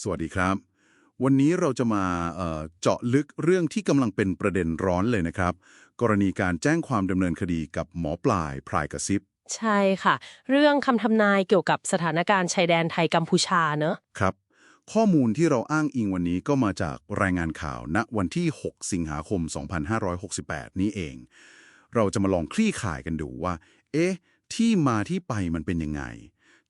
สวัสดีครับ วันนี้เราจะมาเอ่อเจาะลึกเรื่องที่กำลังเป็นประเด็นร้อนเลยนะครับ กรณีการแจ้งความดำเนินคดีกับหมอปลายพรายกระซิบ ใช่ค่ะ เรื่องคำทำนายเกี่ยวกับสถานการณ์ชายแดนไทยกัมพูชาเนอะครับ ข้อมูลที่เราอ้างอิงวันนี้ก็มาจากรายงานข่าวณวันที่ 6 สิงหาคม 2568 นี้เอง เราจะมาลองคลี่ข่ายกันดูว่า เอ๊ะ ที่มาที่ไปมันเป็นยังไง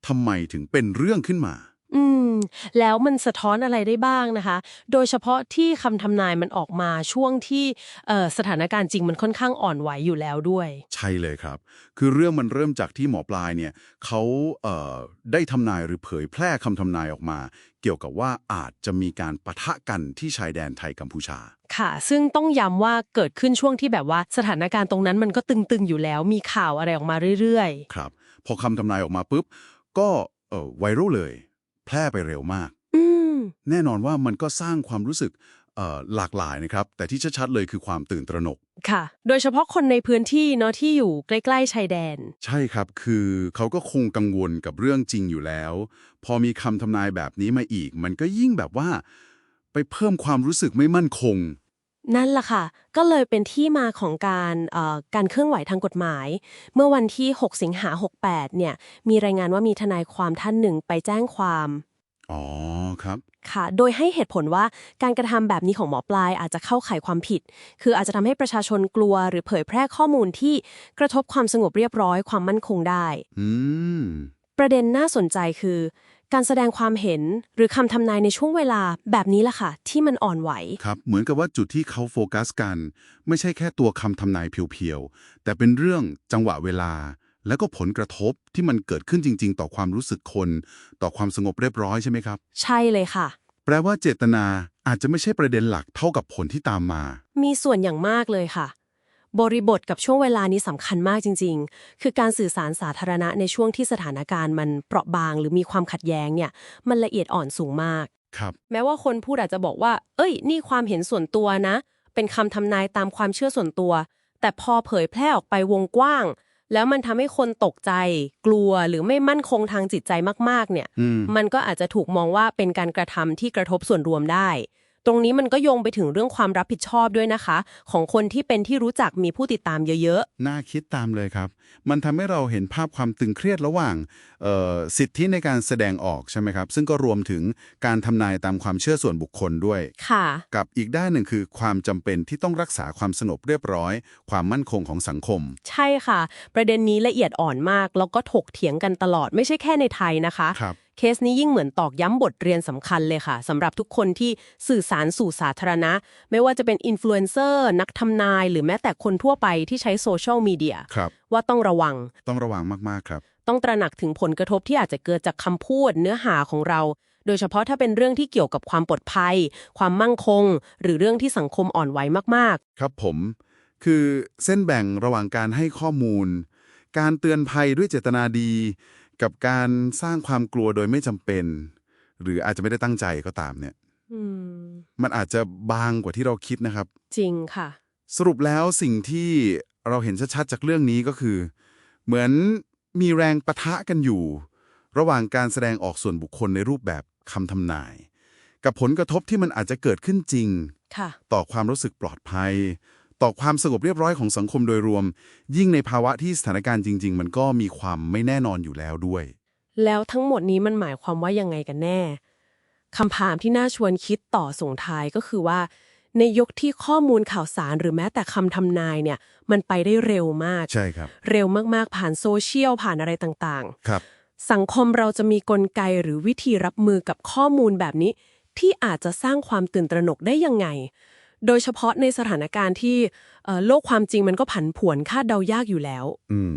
ทำไมถึงเป็นเรื่องขึ้นมา อืม แล้วมันสะท้อนอะไรได้บ้างนะคะ โดยเฉพาะที่คำทำนายมันออกมาช่วงที่เอ่อสถานการณ์จริงมันค่อนข้างอ่อนไหวอยู่แล้วด้วย ใช่เลยครับ คือเรื่องมันเริ่มจากที่หมอปลายเนี่ยเขาเอ่อได้ทำนายหรือเผยแพร่คำทำนายออกมา เกี่ยวกับว่าอาจจะมีการปะทะกันที่ชายแดนไทยกัมพูชา ค่ะ ซึ่งต้องย้ำว่าเกิดขึ้นช่วงที่แบบว่าสถานการณ์ตรงนั้นมันก็ตึงๆอยู่แล้ว มีข่าวอะไรออกมาเรื่อยครับ พอคำทำนายออกมาปุ๊บ ก็เออไวรัลเลย แพร่ไปเร็วมากๆอืมแน่นอนว่ามันก็สร้างความรู้สึกเอ่อหลากหลายนะครับ แต่ที่ชัดๆเลยคือความตื่นตระหนก ค่ะ โดยเฉพาะคนในพื้นที่เนาะที่อยู่ใกล้ๆชายแดน ใช่ครับ คือเขาก็คงกังวลกับเรื่องจริงอยู่แล้ว พอมีคำทำนายแบบนี้มาอีก มันก็ยิ่งแบบว่า ไปเพิ่มความรู้สึกไม่มั่นคง นั่นแหละค่ะ ก็เลยเป็นที่มาของการเอ่อการเคลื่อนไหวทางกฎหมาย เมื่อวันที่ 6 สิงหา 68 เนี่ย มีรายงานว่ามีทนายความท่านหนึ่งไปแจ้งความ อ๋อ ครับ ค่ะ โดยให้เหตุผลว่าการกระทำแบบนี้ของหมอปลายอาจจะเข้าข่ายความผิด คืออาจจะทำให้ประชาชนกลัวหรือเผยแพร่ข้อมูลที่กระทบความสงบเรียบร้อยความมั่นคงได้ อืม ประเด็นน่าสนใจคือ การแสดงความเห็นหรือคำทำนายในช่วงเวลาแบบนี้แหละค่ะ ที่มันอ่อนไหว ครับ เหมือนกับว่าจุดที่เขาโฟกัสกัน ไม่ใช่แค่ตัวคำทำนายเพียวๆ แต่เป็นเรื่องจังหวะเวลา แล้วก็ผลกระทบที่มันเกิดขึ้นจริง ๆ ต่อความรู้สึกคน ต่อความสงบเรียบร้อยใช่ไหมครับ ใช่เลยค่ะ แปลว่าเจตนาอาจจะไม่ใช่ประเด็นหลักเท่ากับผลที่ตามมา มีส่วนอย่างมากเลยค่ะ บริบทกับช่วงเวลานี้สำคัญมากจริง ๆ คือการสื่อสารสาธารณะในช่วงที่สถานการณ์มันเปราะบางหรือมีความขัดแย้งเนี่ย มันละเอียดอ่อนสูงมากครับแม้ว่าคนพูดอาจจะบอกว่า เอ้ย นี่ความเห็นส่วนตัวนะ เป็นคำทำนายตามความเชื่อส่วนตัว แต่พอเผยแพร่ออกไปวงกว้าง แล้วมันทำให้คนตกใจ กลัวหรือไม่มั่นคงทางจิตใจมากๆ เนี่ยอืมมันก็อาจจะถูกมองว่าเป็นการกระทำที่กระทบส่วนรวมได้ ตรงนี้มันก็โยงไปถึงเรื่องความรับผิดชอบด้วยนะคะ ของคนที่เป็นที่รู้จักมีผู้ติดตามเยอะน่าคิดตามเลยครับ มันทำให้เราเห็นภาพความตึงเครียดระหว่างเอ่อสิทธิในการแสดงออกใช่ไหมครับ ซึ่งก็รวมถึงการทำนายตามความเชื่อส่วนบุคคลด้วยๆค่ะ กับอีกด้านหนึ่งคือความจำเป็นที่ต้องรักษาความสงบเรียบร้อย ความมั่นคงของสังคม ใช่ค่ะ ประเด็นนี้ละเอียดอ่อนมาก แล้วก็ถกเถียงกันตลอดไม่ใช่แค่ในไทยนะคะครับ เคสนี้ยิ่งเหมือนตอกย้ำบทเรียนสำคัญเลยค่ะสำหรับทุกคนที่สื่อสารสู่สาธารณะ ไม่ว่าจะเป็นอินฟลูเอนเซอร์นักทำนาย หรือแม้แต่คนทั่วไปที่ใช้โซเชียลมีเดียครับว่าต้องระวัง ต้องระวังมากๆครับ ต้องตระหนักถึงผลกระทบที่อาจจะเกิดจากคำพูดเนื้อหาของเรา โดยเฉพาะถ้าเป็นเรื่องที่เกี่ยวกับความปลอดภัย ความมั่งคง หรือเรื่องที่สังคมอ่อนไหวมากครับผม คือเส้นแบ่งระหว่างการให้ข้อมูลการเตือนภัยด้วยเจตนาดี กับการสร้างความกลัวโดยไม่จำเป็น หรืออาจจะไม่ได้ตั้งใจก็ตามเนี่ยๆอืม มันอาจจะบางกว่าที่เราคิดนะครับ จริงค่ะ สรุปแล้วสิ่งที่เราเห็นชัดๆจากเรื่องนี้ก็คือ เหมือนมีแรงปะทะกันอยู่ ระหว่างการแสดงออกส่วนบุคคลในรูปแบบคำทำนาย กับผลกระทบที่มันอาจจะเกิดขึ้นจริง ค่ะ ต่อความรู้สึกปลอดภัย ต่อความสงบเรียบร้อยของสังคมโดยรวม ยิ่งในภาวะที่สถานการณ์จริง ๆ มันก็มีความไม่แน่นอนอยู่แล้วด้วย แล้วทั้งหมดนี้มันหมายความว่ายังไงกันแน่คำถามที่น่าชวนคิดต่อส่งท้ายก็คือว่า ในยุคที่ข้อมูลข่าวสารหรือแม้แต่คำทำนายเนี่ย มันไปได้เร็วมาก ใช่ครับ เร็วมากๆ ผ่านโซเชียลผ่านอะไรต่างครับๆสังคมเราจะมีกลไกหรือวิธีรับมือกับข้อมูลแบบนี้ ที่อาจจะสร้างความตื่นตระหนกได้ยังไง โดยเฉพาะในสถานการณ์ที่โลกความจริงมันก็ผันผวนคาดเดายากอยู่แล้ว อืม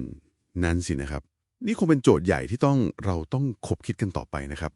นั่นสินะครับ นี่คงเป็นโจทย์ใหญ่ที่ต้องเราต้องคบคิดกันต่อไปนะครับ